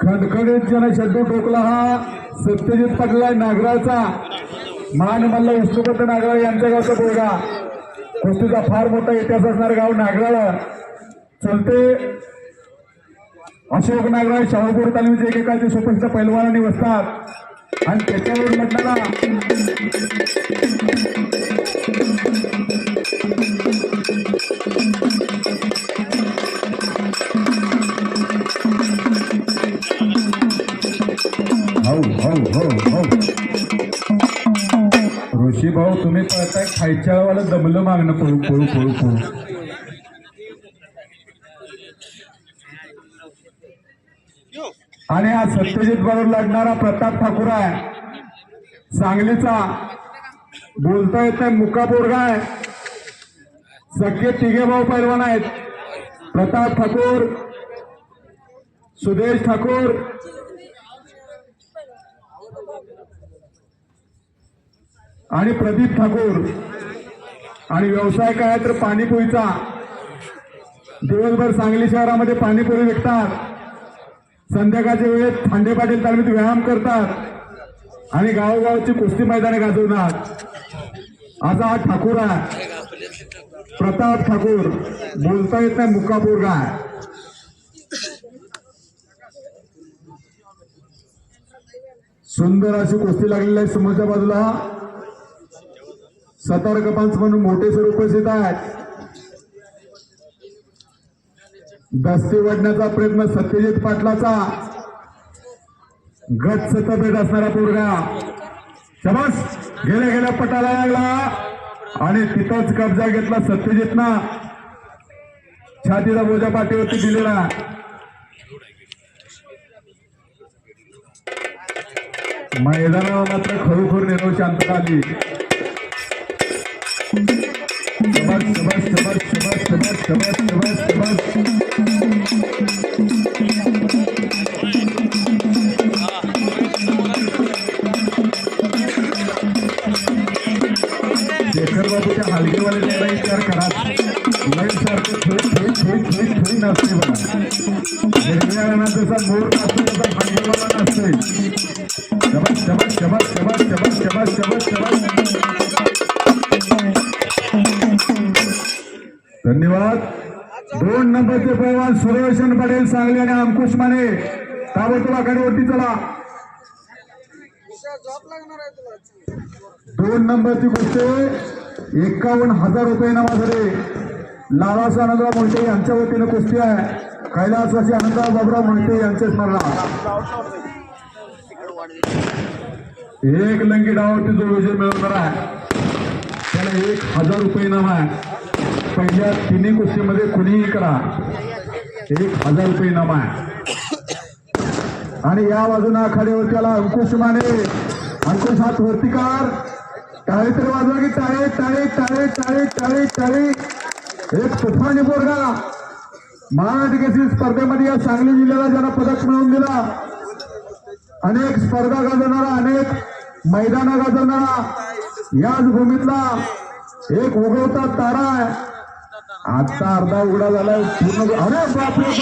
खडखडीत जनशब्द ठोकला हा सत्यजित पटला नागराचा. मान मल्ल विष्णुपंत नागराळ यांच्या गावचा पोरगा. कुस्तीचा फार मोठा इतिहास असणारं गाव नागराळ. चलते अशोक नागराळ शाहूपूर तालुक्याचे एकेकाचे सुप्रसिद्ध पैलवानाने बसतात आणि त्याच्यावर लग्नाला ऋषी भाऊ तुम्ही पळताय खायच्या वाला दमलं मागणं पळू पळू पळू पळू आणि हा सत्यजित बरोबर लढणारा प्रताप ठाकूर आहे. सांगलीचा. बोलता येत नाही मुका पोरगा आहे. सगळे तिघे भाऊ पैलवान आहेत. प्रताप ठाकूर सुदेश ठाकूर आणि प्रदीप ठाकूर. आणि व्यवसाय काय आहे तर पाणीपुरीचा. दिवसभर सांगली शहरामध्ये पाणीपुरी विकतात. संध्याकाळच्या वेळेत थांडे पाटील तालमीत व्यायाम करतात. आणि गावोगावची कुस्ती मैदाने गाजवणार असा हा ठाकूर आहे. प्रताप ठाकूर. बोलता येत नाही मुक्कापूर काय सुंदर अशी कुस्ती लागलेली आहे समोरच्या बाजूला. सतर्क पंच म्हणून मोठे सर उपस्थित आहेत. दस्ती वडण्याचा प्रयत्न सत्यजित पाटलाचा. गट सतभेट असणारा पोरगा. शबास गेल्या गेल्या पटाला लागला. आणि तिथंच कब्जा घेतला सत्यजितना. छातीचा बोजा पाठीवरती दिलेला. मैदानावर मात्र खरोखर निरव शांतता आली. बाबूच्या हलगेवाले जरा विचार करा. लाइट सारखं थोडी थोडी थोडी थोडी थोडी नसते बघा. हिरव्या रानात जसा मोर नसतो तसा हलगेवाला नसते शबास शबास शबास शबास शबास शबास शबास शबास. धन्यवाद. दोन नंबरचे पैलवान सुरवेशन पटेल सांगली आणि अंकुश माने. ताबडतोब आघाडीवरती चला. दोन नंबरची गोष्ट एकावन्न हजार रुपये नावाकडे लालासा आनंदराव मोहिते यांच्या वतीनं कुस्ती आहे. कैलासवासी आनंदराव बाबराव मोहिते यांच्या स्मरणार्थ एक लंगी डावावरती जो विजय मिळवणार आहे त्याला एक हजार रुपये इनाम आहे. पहिल्या तिन्ही कुस्तीमध्ये कुणीही करा. एक हजार रुपये इनाम आहे. आणि या बाजूला आखाड्यावर त्याला अंकुश माने. अंकुश हात वरती कार टाळे तर वाजवा की टाळे टाळे टाळे टाळे टाळे टाळे. एक तुफानी बोरगा. महाराष्ट्र स्पर्धेमध्ये या सांगली जिल्ह्याला ज्यांना पदक मिळवून दिला. अनेक स्पर्धा गाजवणारा अनेक मैदाना गाजवणारा याच भूमीतला एक उगवता तारा आहे. आता अर्धा उघडा झालाय. पूर्ण अरे बापरे!